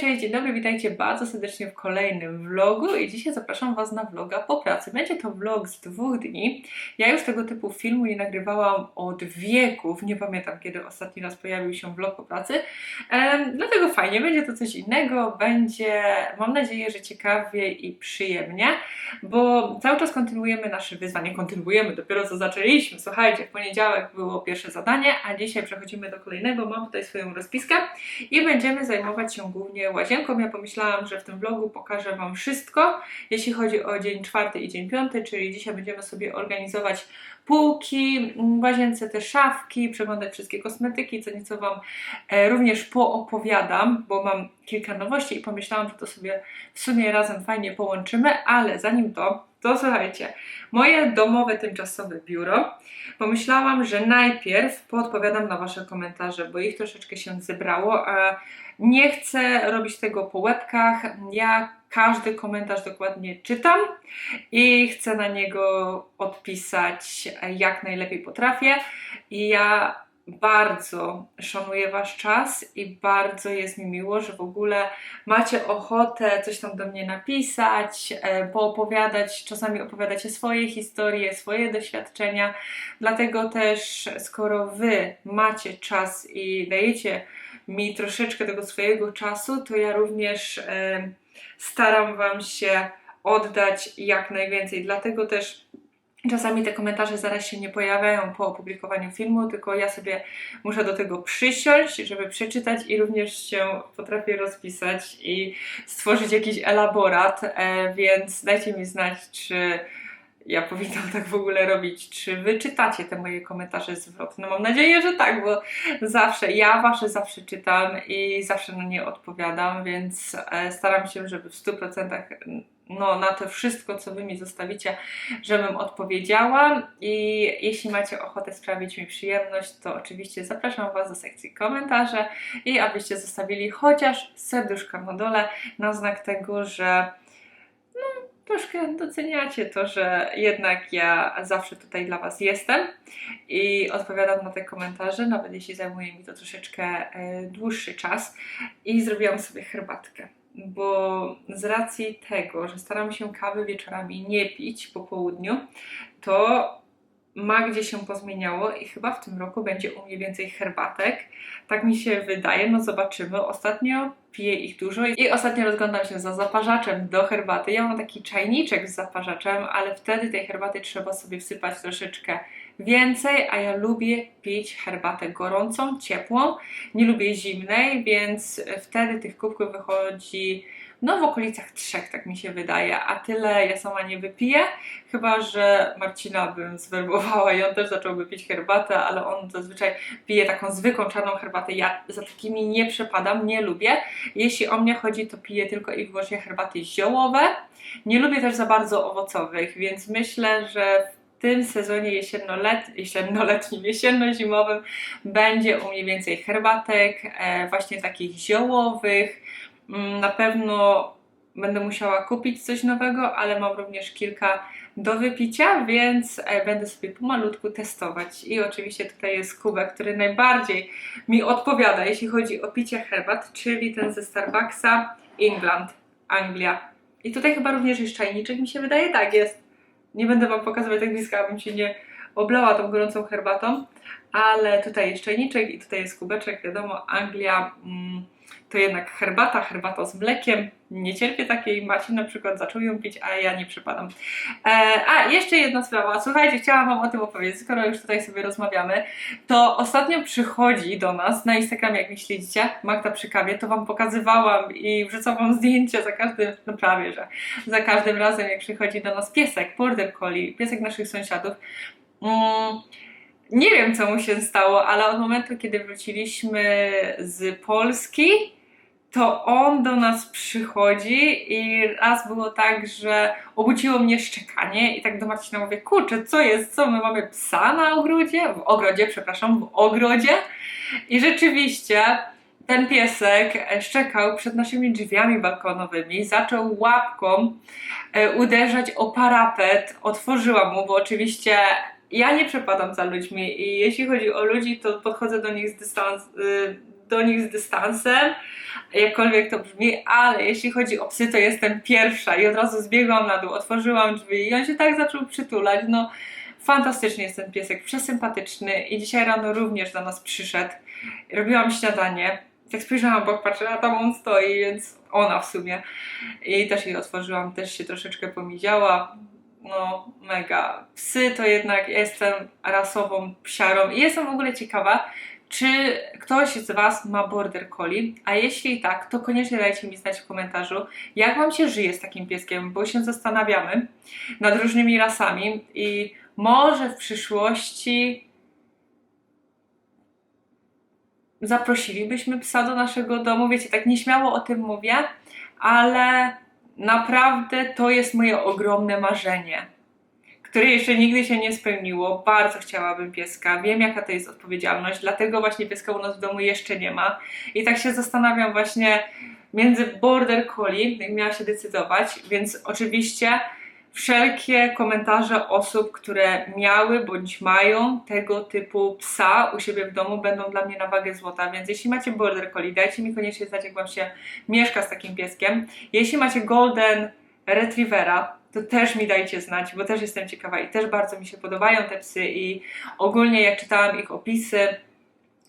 Cześć, dzień dobry, witajcie bardzo serdecznie w kolejnym vlogu i dzisiaj zapraszam Was na vloga po pracy. Będzie to vlog z dwóch dni. Ja już tego typu filmu nie nagrywałam od wieków, nie pamiętam kiedy ostatni raz pojawił się vlog po pracy, dlatego fajnie, będzie to coś innego, będzie, mam nadzieję, że ciekawie i przyjemnie, bo cały czas kontynuujemy nasze wyzwanie, kontynuujemy, dopiero co zaczęliśmy, słuchajcie, w poniedziałek było pierwsze zadanie, a dzisiaj przechodzimy do kolejnego, mam tutaj swoją rozpiskę i będziemy zajmować się głównie łazienką. Ja pomyślałam, że w tym vlogu pokażę Wam wszystko, jeśli chodzi o dzień czwarty i dzień piąty, czyli dzisiaj będziemy sobie organizować półki, w łazience te szafki, przeglądać wszystkie kosmetyki, co nieco Wam e, również poopowiadam, bo mam kilka nowości i pomyślałam, że to sobie w sumie razem fajnie połączymy, ale zanim to, to słuchajcie, moje domowe tymczasowe biuro, pomyślałam, że najpierw poodpowiadam na Wasze komentarze, bo ich troszeczkę się zebrało, a nie chcę robić tego po łebkach. Ja każdy komentarz dokładnie czytam i chcę na niego odpisać jak najlepiej potrafię. I ja bardzo szanuję Wasz czas i bardzo jest mi miło, że w ogóle macie ochotę coś tam do mnie napisać, e, poopowiadać, czasami opowiadacie swoje historie, swoje doświadczenia. Dlatego też, skoro Wy macie czas i dajecie mi troszeczkę tego swojego czasu, to ja również e, staram Wam się oddać jak najwięcej. Dlatego też czasami te komentarze zaraz się nie pojawiają po opublikowaniu filmu, tylko ja sobie muszę do tego przysiąść, żeby przeczytać i również się potrafię rozpisać i stworzyć jakiś elaborat, e, więc dajcie mi znać, czy ja powinnam tak w ogóle robić. Czy wy czytacie te moje komentarze zwrotne? Mam nadzieję, że tak, bo zawsze, ja wasze zawsze czytam i zawsze na nie odpowiadam, więc e, staram się, żeby w 100% no, na to wszystko, co wy mi zostawicie, żebym odpowiedziała. I jeśli macie ochotę sprawić mi przyjemność, to oczywiście zapraszam Was do sekcji komentarze i abyście zostawili chociaż serduszka na dole na znak tego, że troszkę doceniacie to, że jednak ja zawsze tutaj dla Was jestem i odpowiadam na te komentarze, nawet jeśli zajmuje mi to troszeczkę e, dłuższy czas. I zrobiłam sobie herbatkę, bo z racji tego, że staram się kawy wieczorami nie pić po południu, to ma gdzie się pozmieniało i chyba w tym roku będzie u mnie więcej herbatek. Tak mi się wydaje, no zobaczymy. Ostatnio piję ich dużo i ostatnio rozglądam się za zaparzaczem do herbaty. Ja mam taki czajniczek z zaparzaczem, ale wtedy tej herbaty trzeba sobie wsypać troszeczkę więcej, a ja lubię pić herbatę gorącą, ciepłą. Nie lubię zimnej, więc wtedy tych kubków wychodzi no w okolicach trzech, tak mi się wydaje, a tyle ja sama nie wypiję, chyba że Marcina bym zwerbowała i on też zacząłby pić herbatę, ale on zazwyczaj pije taką zwykłą czarną herbatę. Ja za takimi nie przepadam, nie lubię. Jeśli o mnie chodzi, to piję tylko i wyłącznie herbaty ziołowe. Nie lubię też za bardzo owocowych, więc myślę, że w tym sezonie jesiennolet, jesiennoletnim, jesienno-zimowym będzie u mnie więcej herbatek, e, właśnie takich ziołowych, Na pewno będę musiała kupić coś nowego, ale mam również kilka do wypicia, więc e, będę sobie pomalutku testować. I oczywiście tutaj jest kubek, który najbardziej mi odpowiada, jeśli chodzi o picie herbat, czyli ten ze Starbucksa England, Anglia. I tutaj chyba również jest czajniczek, mi się wydaje, tak jest. Nie będę Wam pokazywać tak blisko, abym się nie oblała tą gorącą herbatą, ale tutaj jest czajniczek i tutaj jest kubeczek, wiadomo, Anglia... Mm, to jednak herbata, herbata z mlekiem. Nie cierpię takiej. Maci na przykład zaczął ją pić, a ja nie przypadam. E, a, jeszcze jedna sprawa. Słuchajcie, chciałam Wam o tym opowiedzieć, skoro już tutaj sobie rozmawiamy. To ostatnio przychodzi do nas na Instagramie, jak mi śledzicie, Magda przy kawie, to Wam pokazywałam i wrzucam Wam zdjęcia za każdym, no prawie, że za każdym razem, jak przychodzi do nas piesek, border collie, piesek naszych sąsiadów. Mm, nie wiem, co mu się stało, ale od momentu, kiedy wróciliśmy z Polski, to on do nas przychodzi i raz było tak, że obudziło mnie szczekanie i tak do Marcina mówię, kurczę, co jest, co, my mamy psa na ogrodzie? W ogrodzie, przepraszam, w ogrodzie. I rzeczywiście ten piesek szczekał przed naszymi drzwiami balkonowymi, zaczął łapką e, uderzać o parapet, otworzyła mu, bo oczywiście ja nie przepadam za ludźmi i jeśli chodzi o ludzi, to podchodzę do nich z dystans, y, do nich z dystansem, jakkolwiek to brzmi, ale jeśli chodzi o psy, to jestem pierwsza i od razu zbiegłam na dół, otworzyłam drzwi i on się tak zaczął przytulać, no fantastycznie jest ten piesek, przesympatyczny i dzisiaj rano również do nas przyszedł. Robiłam śniadanie, tak spojrzałam bok, patrzę, a tam on stoi, więc ona w sumie. I też jej otworzyłam, też się troszeczkę pomiziała. No, mega. Psy to jednak jestem rasową psiarą i jestem w ogóle ciekawa, czy ktoś z Was ma border collie, a jeśli tak, to koniecznie dajcie mi znać w komentarzu, jak Wam się żyje z takim pieskiem, bo się zastanawiamy nad różnymi rasami i może w przyszłości zaprosilibyśmy psa do naszego domu. Wiecie, tak nieśmiało o tym mówię, ale naprawdę to jest moje ogromne marzenie, które jeszcze nigdy się nie spełniło. Bardzo chciałabym pieska. Wiem, jaka to jest odpowiedzialność, dlatego właśnie pieska u nas w domu jeszcze nie ma. I tak się zastanawiam właśnie między border collie, jak miała się decydować, więc oczywiście wszelkie komentarze osób, które miały bądź mają tego typu psa u siebie w domu będą dla mnie na wagę złota, więc jeśli macie border collie, dajcie mi koniecznie znać, jak wam się mieszka z takim pieskiem. Jeśli macie golden retrievera, to też mi dajcie znać, bo też jestem ciekawa i też bardzo mi się podobają te psy i ogólnie jak czytałam ich opisy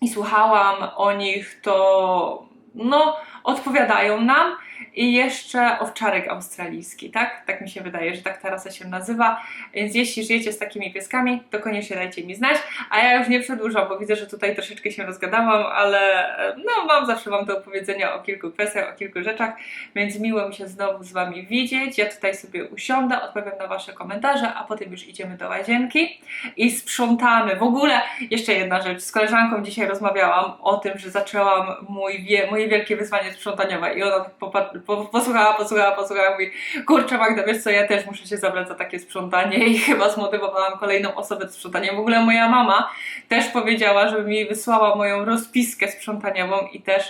i słuchałam o nich, to no odpowiadają nam i jeszcze owczarek australijski, tak? Tak mi się wydaje, że tak ta rasa się nazywa. Więc jeśli żyjecie z takimi pieskami, to koniecznie dajcie mi znać. A ja już nie przedłużam, bo widzę, że tutaj troszeczkę się rozgadałam, ale no mam zawsze wam do opowiedzenia o kilku kwestiach, o kilku rzeczach, więc miło mi się znowu z wami widzieć. Ja tutaj sobie usiądę, odpowiem na wasze komentarze, a potem już idziemy do łazienki i sprzątamy. W ogóle jeszcze jedna rzecz. Z koleżanką dzisiaj rozmawiałam o tym, że zaczęłam mój moje wielkie wyzwanie sprzątaniowe i ona tak po, posłuchała, posłuchała, posłuchała, mówi, kurczę Magda, wiesz co, ja też muszę się zabrać za takie sprzątanie i chyba zmotywowałam kolejną osobę do sprzątania. W ogóle moja mama też powiedziała, żeby mi wysłała moją rozpiskę sprzątaniową i też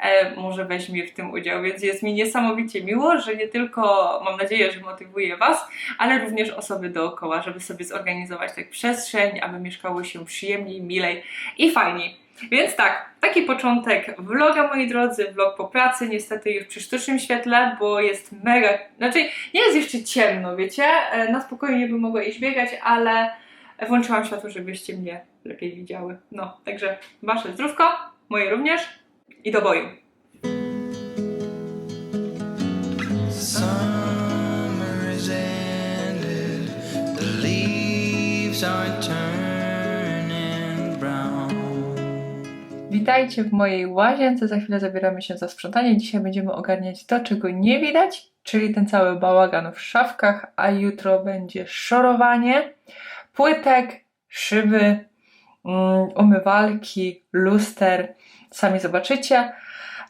e, może weźmie w tym udział, więc jest mi niesamowicie miło, że nie tylko mam nadzieję, że motywuję Was, ale również osoby dookoła, żeby sobie zorganizować tak przestrzeń, aby mieszkało się przyjemniej, milej i fajniej. Więc tak, taki początek vloga, moi drodzy, vlog po pracy, niestety już przy sztucznym świetle, bo jest mega, znaczy nie jest jeszcze ciemno, wiecie, E, na spokojnie bym mogła iść biegać, ale włączyłam światło, żebyście mnie lepiej widziały. No, także wasze zdrówko, moje również i do boju. Summer is ended, the leaves are turning Witajcie w mojej łazience. Za chwilę zabieramy się za sprzątanie. Dzisiaj będziemy ogarniać to, czego nie widać, czyli ten cały bałagan w szafkach, a jutro będzie szorowanie płytek, szyby, mm, umywalki, luster. Sami zobaczycie.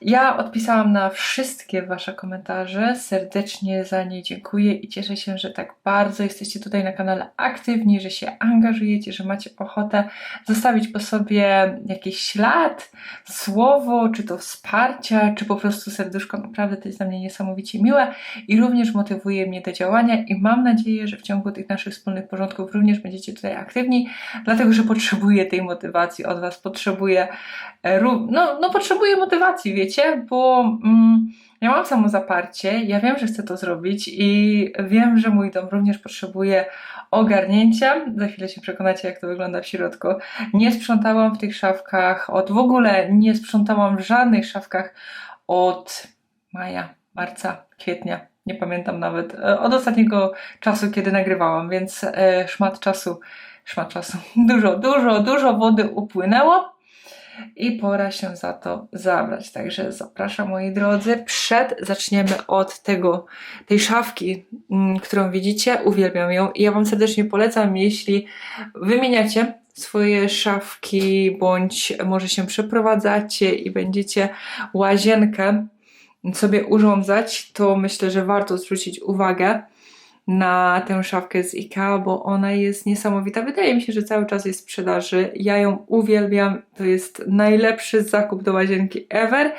Ja odpisałam na wszystkie Wasze komentarze. Serdecznie za nie dziękuję i cieszę się, że tak bardzo jesteście tutaj na kanale aktywni, że się angażujecie, że macie ochotę zostawić po sobie jakiś ślad, słowo, czy to wsparcia, czy po prostu serduszko. Naprawdę to jest dla mnie niesamowicie miłe i również motywuje mnie do działania i mam nadzieję, że w ciągu tych naszych wspólnych porządków również będziecie tutaj aktywni, dlatego że potrzebuję tej motywacji od Was, potrzebuję, e, no, no potrzebuję motywacji, wiecie, bo mm, ja mam samozaparcie, ja wiem, że chcę to zrobić i wiem, że mój dom również potrzebuje ogarnięcia. Za chwilę się przekonacie, jak to wygląda w środku. Nie sprzątałam w tych szafkach od w ogóle, nie sprzątałam w żadnych szafkach od maja, marca, kwietnia. Nie pamiętam nawet e, od ostatniego czasu, kiedy nagrywałam, więc e, szmat czasu, szmat czasu, dużo, dużo, dużo wody upłynęło i pora się za to zabrać. Także zapraszam moi drodzy. Przed zaczniemy od tego, tej szafki, mm, którą widzicie. Uwielbiam ją i ja Wam serdecznie polecam, jeśli wymieniacie swoje szafki, bądź może się przeprowadzacie i będziecie łazienkę sobie urządzać, to myślę, że warto zwrócić uwagę na tę szafkę z IKEA, bo ona jest niesamowita. Wydaje mi się, że cały czas jest w sprzedaży. Ja ją uwielbiam. To jest najlepszy zakup do łazienki ever.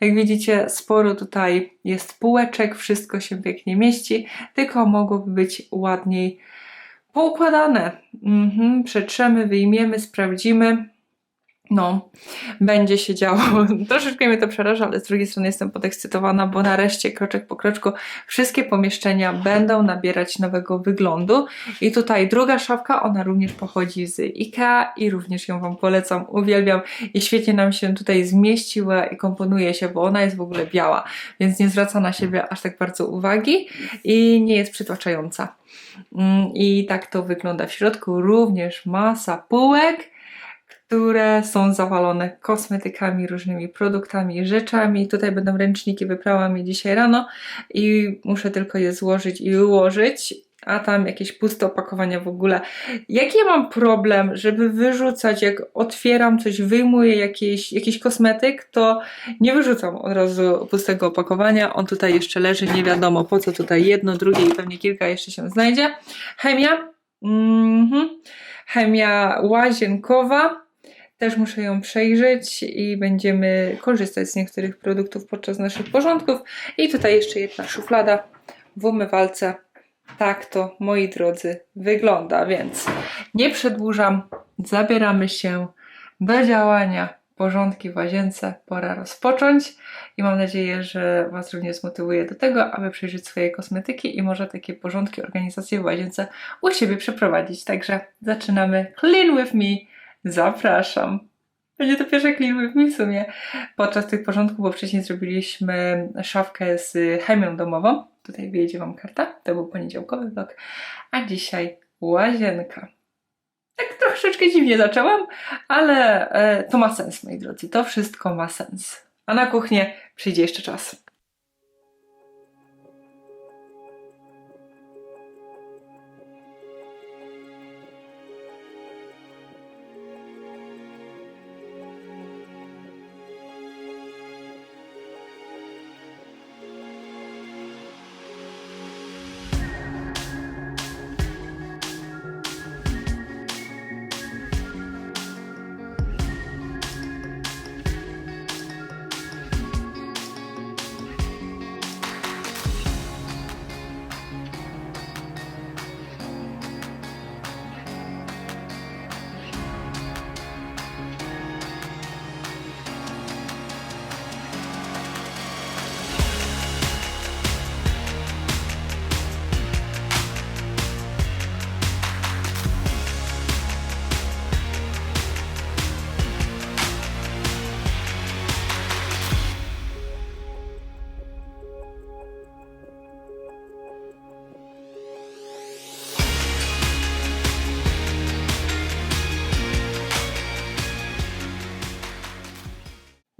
Jak widzicie, sporo tutaj jest półeczek, wszystko się pięknie mieści, tylko mogłoby być ładniej poukładane. Mhm, przetrzemy, wyjmiemy, sprawdzimy. No, będzie się działo. Troszeczkę mnie to przeraża, ale z drugiej strony jestem podekscytowana, bo nareszcie kroczek po kroczku wszystkie pomieszczenia będą nabierać nowego wyglądu. I tutaj druga szafka, ona również pochodzi z IKEA i również ją Wam polecam, uwielbiam i świetnie nam się tutaj zmieściła i komponuje się, bo ona jest w ogóle biała, więc nie zwraca na siebie aż tak bardzo uwagi i nie jest przytłaczająca. Mm, I tak to wygląda w środku. Również masa półek które są zawalone kosmetykami, różnymi produktami, rzeczami. Tutaj będą ręczniki, wyprałam je dzisiaj rano i muszę tylko je złożyć i ułożyć. A tam jakieś puste opakowania w ogóle. Jaki ja mam problem, żeby wyrzucać, jak otwieram coś, wyjmuję jakiś, jakiś kosmetyk, to nie wyrzucam od razu pustego opakowania. On tutaj jeszcze leży, nie wiadomo po co tutaj jedno, drugie i pewnie kilka jeszcze się znajdzie. Chemia. Mhm. Chemia łazienkowa. Też muszę ją przejrzeć i będziemy korzystać z niektórych produktów podczas naszych porządków. I tutaj jeszcze jedna szuflada w umywalce. Tak to, moi drodzy, wygląda, więc nie przedłużam. Zabieramy się do działania. Porządki w łazience pora rozpocząć i mam nadzieję, że Was również zmotywuje do tego, aby przejrzeć swoje kosmetyki i może takie porządki, organizacje w łazience u siebie przeprowadzić. Także zaczynamy Clean With Me Zapraszam. Będzie to pierwsze mi w sumie podczas tych porządków, bo wcześniej zrobiliśmy szafkę z chemią domową. Tutaj wyjedzie Wam karta. To był poniedziałkowy vlog. A dzisiaj łazienka. Tak troszeczkę dziwnie zaczęłam, ale e, to ma sens, moi drodzy. To wszystko ma sens. A na kuchnię przyjdzie jeszcze czas.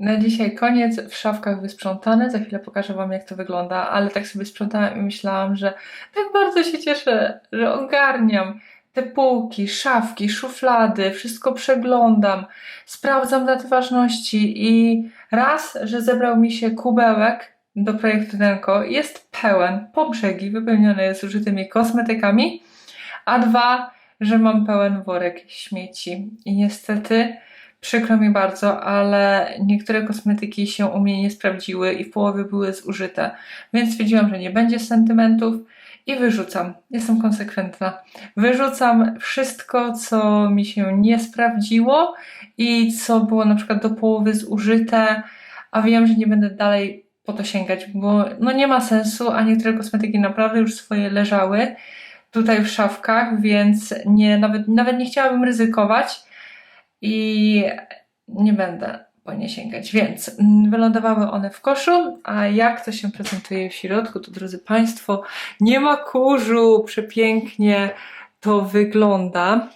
Na dzisiaj koniec, w szafkach wysprzątane. Za chwilę pokażę Wam, jak to wygląda, ale tak sobie sprzątałam i myślałam, że tak bardzo się cieszę, że ogarniam te półki, szafki, szuflady, wszystko przeglądam, sprawdzam daty ważności. I raz, że zebrał mi się kubełek do projektu Denko, jest pełen, po brzegi, wypełniony jest użytymi kosmetykami, a dwa, że mam pełen worek śmieci. I niestety Przykro mi bardzo, ale niektóre kosmetyki się u mnie nie sprawdziły i w połowie były zużyte, więc stwierdziłam, że nie będzie sentymentów i wyrzucam. Jestem konsekwentna. Wyrzucam wszystko, co mi się nie sprawdziło i co było na przykład do połowy zużyte, a wiem, że nie będę dalej po to sięgać, bo no nie ma sensu, a niektóre kosmetyki naprawdę już swoje leżały tutaj w szafkach, więc nie, nawet, nawet nie chciałabym ryzykować i nie będę po nie sięgać. Więc mm, wylądowały one w koszu, a jak to się prezentuje w środku, to drodzy Państwo, nie ma kurzu, przepięknie to wygląda.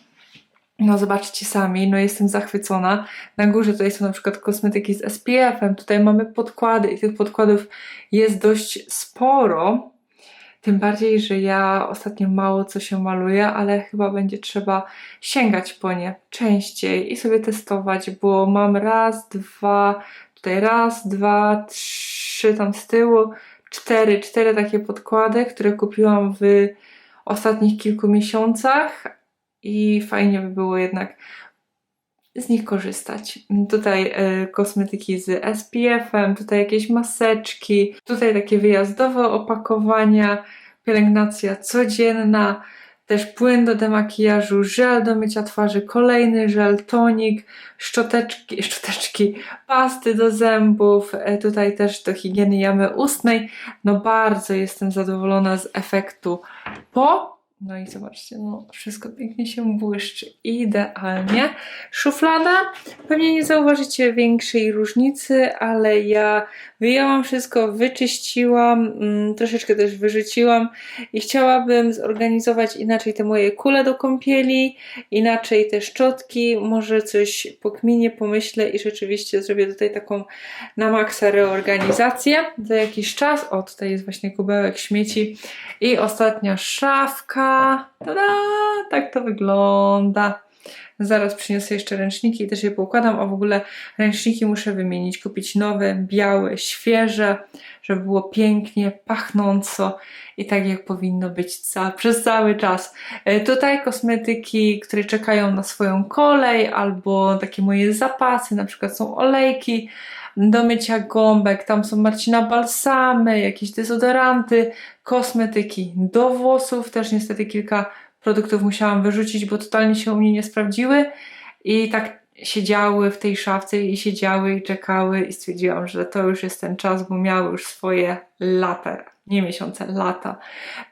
No zobaczcie sami, no jestem zachwycona. Na górze tutaj są na przykład kosmetyki z SPF-em, tutaj mamy podkłady i tych podkładów jest dość sporo. Tym bardziej, że ja ostatnio mało co się maluję, ale chyba będzie trzeba sięgać po nie częściej i sobie testować, bo mam raz, dwa, tutaj raz, dwa, trzy tam z tyłu, cztery, cztery takie podkłady, które kupiłam w ostatnich kilku miesiącach i fajnie by było jednak z nich korzystać. Tutaj y, kosmetyki z SPF-em, tutaj jakieś maseczki, tutaj takie wyjazdowe opakowania, pielęgnacja codzienna, też płyn do demakijażu, żel do mycia twarzy, kolejny żel, tonik, szczoteczki, szczoteczki, pasty do zębów, e, tutaj też do higieny jamy ustnej. No bardzo jestem zadowolona z efektu po. No i zobaczcie, no wszystko pięknie się błyszczy, idealnie. Szuflada, pewnie nie zauważycie większej różnicy, ale ja wyjęłam wszystko, wyczyściłam, mm, troszeczkę też wyrzuciłam i chciałabym zorganizować inaczej te moje kule do kąpieli, inaczej te szczotki, może coś pokminię, pomyślę i rzeczywiście zrobię tutaj taką na maksa reorganizację za jakiś czas. O, tutaj jest właśnie kubełek śmieci i ostatnia szafka. Tak to wygląda. Zaraz przyniosę jeszcze ręczniki i też je poukładam, a w ogóle ręczniki muszę wymienić, kupić nowe, białe, świeże, żeby było pięknie, pachnąco i tak jak powinno być ca- przez cały czas. E, Tutaj kosmetyki, które czekają na swoją kolej, albo takie moje zapasy, na przykład są olejki do mycia gąbek, tam są Marcina balsamy, jakieś dezodoranty, kosmetyki. Do włosów, też niestety kilka produktów musiałam wyrzucić, bo totalnie się u mnie nie sprawdziły. I tak siedziały w tej szafce i siedziały i czekały i stwierdziłam, że to już jest ten czas, bo miały już swoje lata, nie miesiące, lata.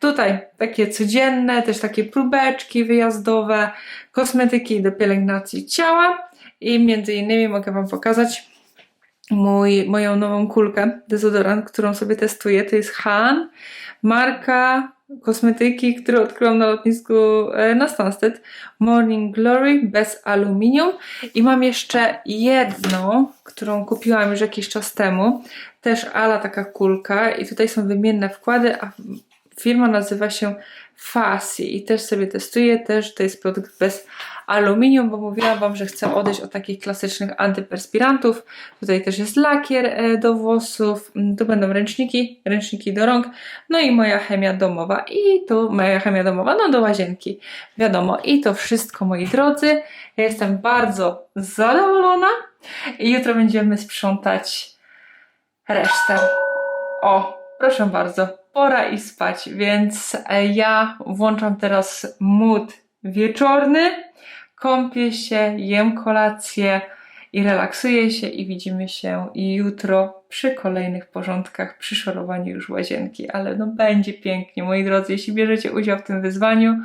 Tutaj takie codzienne, też takie próbeczki wyjazdowe, kosmetyki do pielęgnacji ciała i między innymi mogę Wam pokazać mój, moją nową kulkę, dezodorant, którą sobie testuję. To jest Han, marka kosmetyki, które odkryłam na lotnisku e, na Stansted. Morning Glory bez aluminium. I mam jeszcze jedną, którą kupiłam już jakiś czas temu. Też ala taka kulka i tutaj są wymienne wkłady, a firma nazywa się Fasi i też sobie testuję, też to jest produkt bez aluminium, bo mówiłam Wam, że chcę odejść od takich klasycznych antyperspirantów. Tutaj też jest lakier e, do włosów, Mm, tu będą ręczniki, ręczniki do rąk, no i moja chemia domowa i tu moja chemia domowa, no do łazienki, wiadomo. I to wszystko, moi drodzy. Ja jestem bardzo zadowolona i jutro będziemy sprzątać resztę. O, proszę bardzo, pora i spać, więc e, ja włączam teraz mód wieczorny, kąpię się, jem kolację i relaksuję się i widzimy się jutro przy kolejnych porządkach, przy szorowaniu już łazienki, ale no będzie pięknie, moi drodzy, jeśli bierzecie udział w tym wyzwaniu,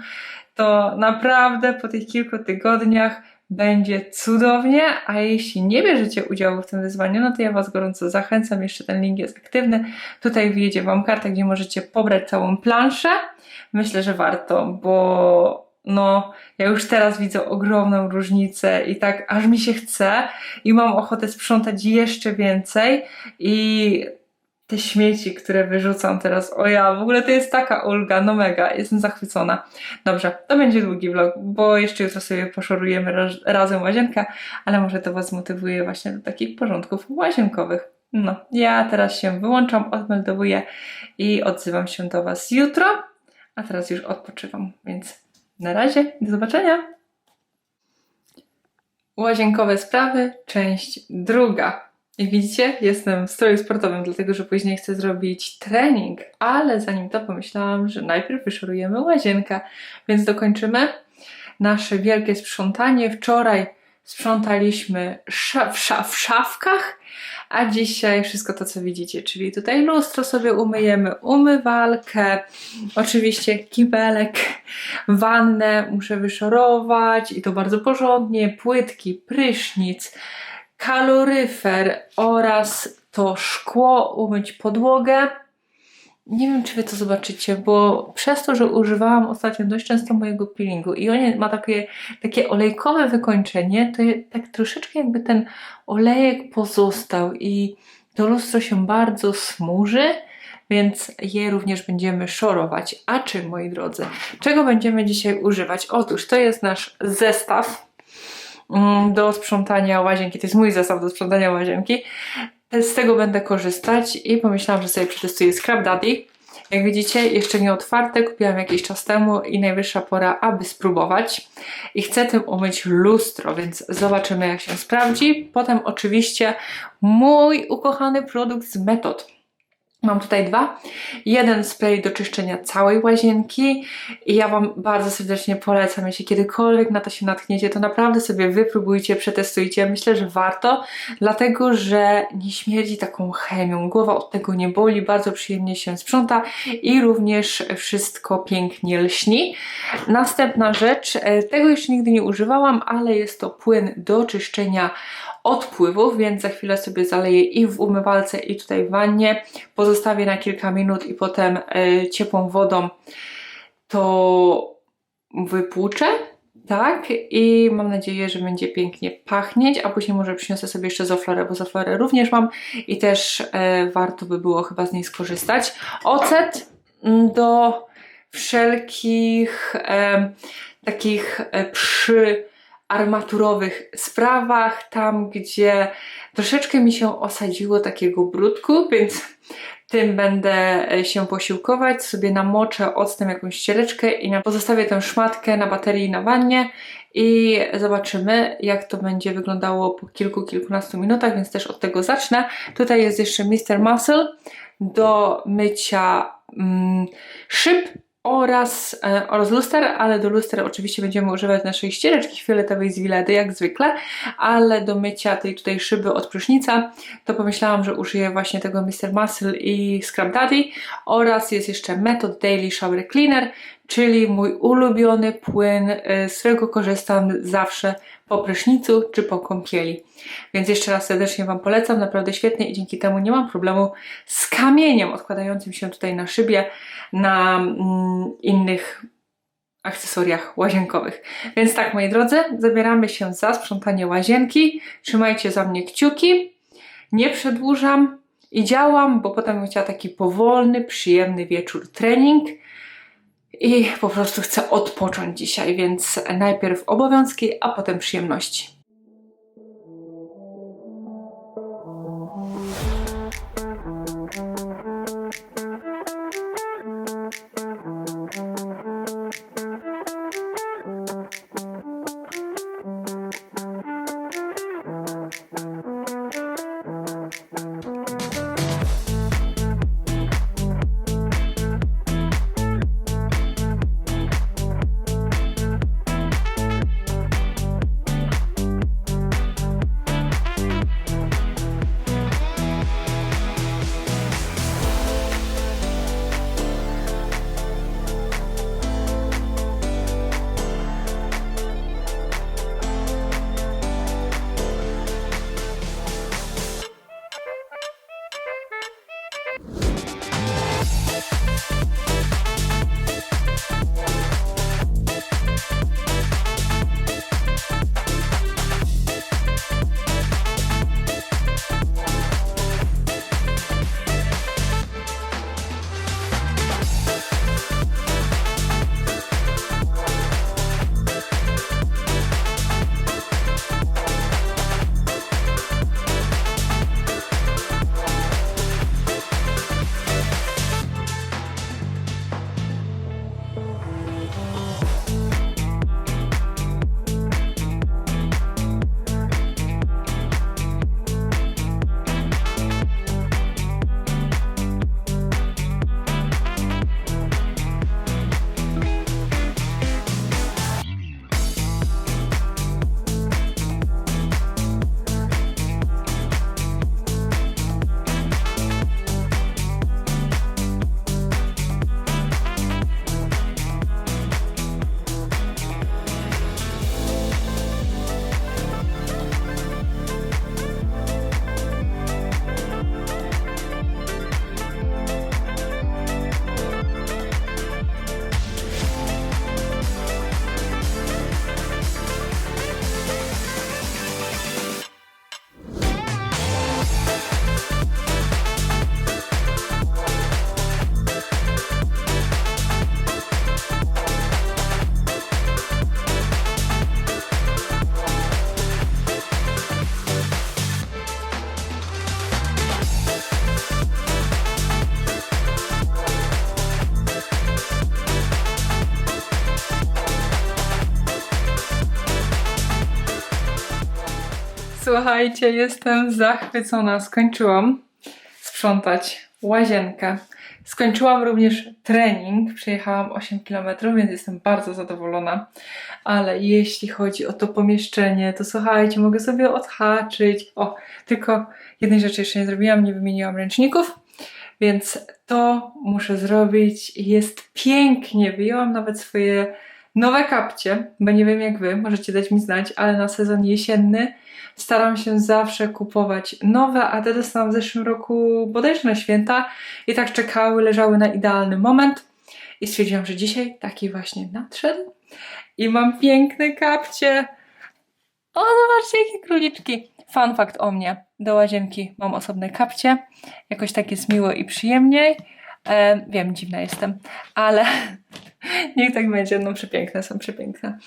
to naprawdę po tych kilku tygodniach będzie cudownie, a jeśli nie bierzecie udziału w tym wyzwaniu, no to ja Was gorąco zachęcam, jeszcze ten link jest aktywny. Tutaj wyjedzie Wam karta, gdzie możecie pobrać całą planszę. Myślę, że warto, bo no, ja już teraz widzę ogromną różnicę i tak aż mi się chce i mam ochotę sprzątać jeszcze więcej i te śmieci, które wyrzucam teraz, o ja, w ogóle to jest taka ulga, no mega, jestem zachwycona. Dobrze, to będzie długi vlog, bo jeszcze jutro sobie poszorujemy raz, razem łazienkę, ale może to Was motywuje właśnie do takich porządków łazienkowych. No, ja teraz się wyłączam, odmeldowuję i odzywam się do Was jutro, a teraz już odpoczywam, więc na razie, do zobaczenia! Łazienkowe sprawy, część druga. Jak widzicie, jestem w stroju sportowym, dlatego że później chcę zrobić trening, ale zanim to pomyślałam, że najpierw wyszorujemy łazienkę, więc dokończymy nasze wielkie sprzątanie. Wczoraj sprzątaliśmy sza- w, sza- w szafkach, a dzisiaj wszystko to, co widzicie, czyli tutaj lustro sobie umyjemy, umywalkę, oczywiście kibelek, wannę muszę wyszorować i to bardzo porządnie, płytki, prysznic, kaloryfer oraz to szkło, umyć podłogę. Nie wiem, czy wy to zobaczycie, bo przez to, że używałam ostatnio dość często mojego peelingu i on ma takie, takie olejkowe wykończenie, to tak troszeczkę jakby ten olejek pozostał i to lustro się bardzo smuży, więc je również będziemy szorować. A czym, moi drodzy? Czego będziemy dzisiaj używać? Otóż to jest nasz zestaw do sprzątania łazienki. To jest mój zestaw do sprzątania łazienki. Z tego będę korzystać i pomyślałam, że sobie przetestuję Scrap Daddy. Jak widzicie, jeszcze nie otwarte, kupiłam jakiś czas temu i najwyższa pora, aby spróbować. I chcę tym umyć lustro, więc zobaczymy, jak się sprawdzi. Potem oczywiście mój ukochany produkt z metod. Mam tutaj dwa. Jeden spray do czyszczenia całej łazienki i ja Wam bardzo serdecznie polecam, jeśli kiedykolwiek na to się natkniecie, to naprawdę sobie wypróbujcie, przetestujcie. Myślę, że warto, dlatego że nie śmierdzi taką chemią. Głowa od tego nie boli, bardzo przyjemnie się sprząta i również wszystko pięknie lśni. Następna rzecz, e, tego jeszcze nigdy nie używałam, ale jest to płyn do czyszczenia odpływów, więc za chwilę sobie zaleję i w umywalce i tutaj w wannie. Pozostawię na kilka minut i potem e, ciepłą wodą to wypłuczę. Tak, i mam nadzieję, że będzie pięknie pachnieć, a później może przyniosę sobie jeszcze zoflorę, bo zoflorę również mam i też e, warto by było chyba z niej skorzystać. Ocet mm, do wszelkich e, takich e, przy armaturowych sprawach, tam gdzie troszeczkę mi się osadziło takiego brudku, więc tym będę e, się posiłkować. Sobie namoczę octem jakąś ściereczkę i pozostawię tę szmatkę na baterii na wannie i zobaczymy, jak to będzie wyglądało po kilku, kilkunastu minutach, więc też od tego zacznę. Tutaj jest jeszcze Mr. Muscle do mycia mm, szyb oraz, e, oraz luster, ale do luster oczywiście będziemy używać naszej ściereczki fioletowej z Wiledy, jak zwykle, ale do mycia tej tutaj szyby od prysznica to pomyślałam, że użyję właśnie tego Mr. Muscle i Scrub Daddy oraz jest jeszcze Method Daily Shower Cleaner, czyli mój ulubiony płyn, y, z którego korzystam zawsze po prysznicu czy po kąpieli. Więc jeszcze raz serdecznie Wam polecam, naprawdę świetnie i dzięki temu nie mam problemu z kamieniem odkładającym się tutaj na szybie, na mm, innych akcesoriach łazienkowych. Więc tak, moi drodzy, zabieramy się za sprzątanie łazienki. Trzymajcie za mnie kciuki. Nie przedłużam i działam, bo potem bym chciała taki powolny, przyjemny wieczór trening. I po prostu chcę odpocząć dzisiaj, więc najpierw obowiązki, a potem przyjemności. Słuchajcie, jestem zachwycona. Skończyłam sprzątać łazienkę. Skończyłam również trening, przejechałam 8 km, więc jestem bardzo zadowolona. Ale jeśli chodzi o to pomieszczenie, to słuchajcie, mogę sobie odhaczyć. O, tylko jednej rzeczy jeszcze nie zrobiłam, nie wymieniłam ręczników, więc to muszę zrobić. Jest pięknie. Wyjęłam nawet swoje nowe kapcie, bo nie wiem jak wy, możecie dać mi znać, ale na sezon jesienny staram się zawsze kupować nowe, a te dostałam w zeszłym roku bodajże na święta i tak czekały, leżały na idealny moment i stwierdziłam, że dzisiaj taki właśnie nadszedł i mam piękne kapcie. O, zobaczcie jakie króliczki. Fun fact o mnie. Do łazienki mam osobne kapcie. Jakoś tak jest miło i przyjemniej. E, wiem, dziwna jestem, ale niech tak będzie. No przepiękne są, przepiękne.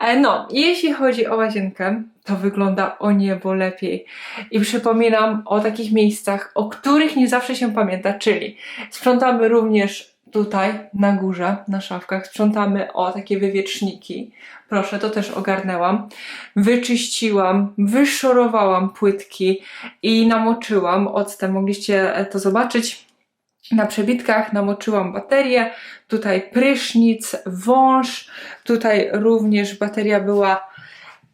E, no, jeśli chodzi o łazienkę, to wygląda o niebo lepiej. I przypominam o takich miejscach, o których nie zawsze się pamięta, czyli sprzątamy również tutaj na górze, na szafkach, sprzątamy o takie wywieczniki. Proszę, to też ogarnęłam. Wyczyściłam, wyszorowałam płytki i namoczyłam octem. Mogliście to zobaczyć. Na przebitkach namoczyłam baterię, tutaj prysznic, wąż, tutaj również bateria była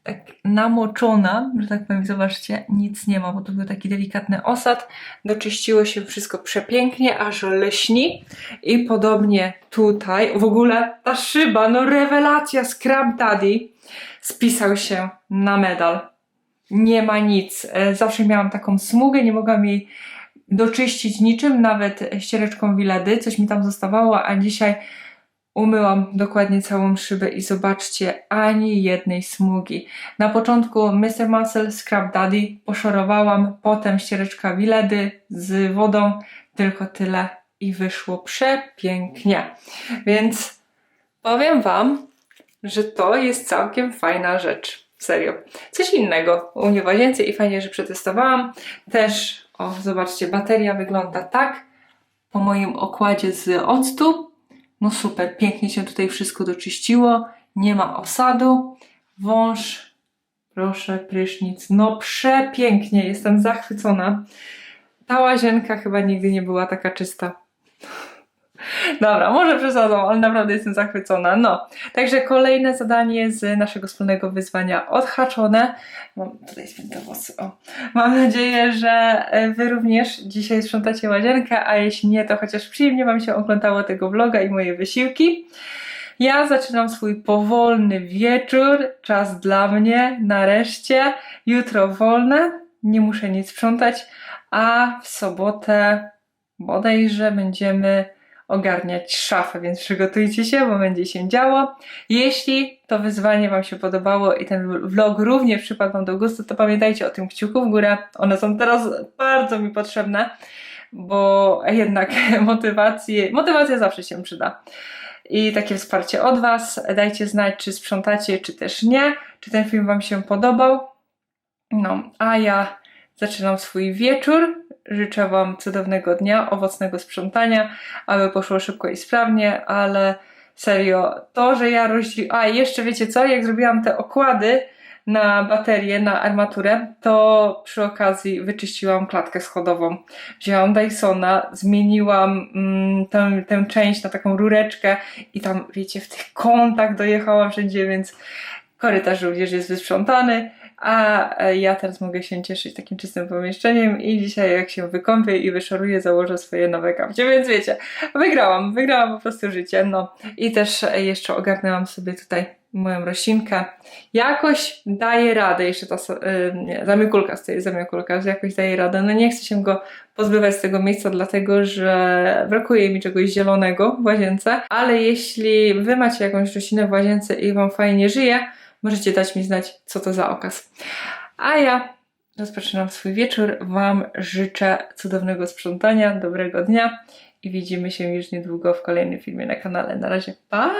tak namoczona, że tak powiem, zobaczcie, nic nie ma, bo to był taki delikatny osad. Doczyściło się wszystko przepięknie, aż leśni. I podobnie tutaj, w ogóle ta szyba, no rewelacja, Scrap Daddy spisał się na medal. Nie ma nic. E, Zawsze miałam taką smugę, nie mogłam jej doczyścić niczym, nawet ściereczką Wiledy, coś mi tam zostawało, a dzisiaj umyłam dokładnie całą szybę i zobaczcie, ani jednej smugi. Na początku Mr. Muscle Scrub Daddy poszorowałam, potem ściereczka Wiledy z wodą, tylko tyle i wyszło przepięknie. Więc powiem Wam, że to jest całkiem fajna rzecz. Serio. Coś innego u mnie w łazience i fajnie, że przetestowałam. Też, o zobaczcie, bateria wygląda tak po moim okładzie z octu. No super, pięknie się tutaj wszystko doczyściło. Nie ma osadu. Wąż, proszę, prysznic. No przepięknie, jestem zachwycona. Ta łazienka chyba nigdy nie była taka czysta. Dobra, może przesadzą, ale naprawdę jestem zachwycona. No, także kolejne zadanie z naszego wspólnego wyzwania odhaczone. Mam tutaj święte włosy, o. Mam nadzieję, że e, Wy również dzisiaj sprzątacie łazienkę, a jeśli nie, to chociaż przyjemnie Wam się oglądało tego vloga i moje wysiłki. Ja zaczynam swój powolny wieczór, czas dla mnie, nareszcie. Jutro wolne, nie muszę nic sprzątać, a w sobotę bodajże będziemy ogarniać szafę, więc przygotujcie się, bo będzie się działo. Jeśli to wyzwanie Wam się podobało i ten vlog również przypadł Wam do gustu, to pamiętajcie o tym kciuku w górę. One są teraz bardzo mi potrzebne, bo jednak motywacje, motywacja zawsze się przyda. I takie wsparcie od Was. Dajcie znać, czy sprzątacie, czy też nie. Czy ten film Wam się podobał. No, a ja zaczynam swój wieczór. Życzę Wam cudownego dnia, owocnego sprzątania, aby poszło szybko i sprawnie, ale serio, to, że ja rozdzieliłam... A, jeszcze wiecie co? Jak zrobiłam te okłady na baterię, na armaturę, to przy okazji wyczyściłam klatkę schodową. Wzięłam Dysona, zmieniłam mm, tę, tę część na taką rureczkę i tam, wiecie, w tych kątach dojechałam wszędzie, więc korytarz również jest wysprzątany. A e, ja teraz mogę się cieszyć takim czystym pomieszczeniem i dzisiaj jak się wykąpię i wyszoruję, założę swoje nowe kapcie, więc wiecie, wygrałam, wygrałam po prostu życie, no. I też e, jeszcze ogarnęłam sobie tutaj moją roślinkę. Jakoś daje radę, jeszcze ta so- y, nie, zamykulka z tej zamykulka, że jakoś daje radę. No nie chcę się go pozbywać z tego miejsca, dlatego że brakuje mi czegoś zielonego w łazience, ale jeśli wy macie jakąś roślinę w łazience i wam fajnie żyje, możecie dać mi znać, co to za okaz. A ja rozpoczynam swój wieczór. Wam życzę cudownego sprzątania, dobrego dnia i widzimy się już niedługo w kolejnym filmie na kanale. Na razie, pa!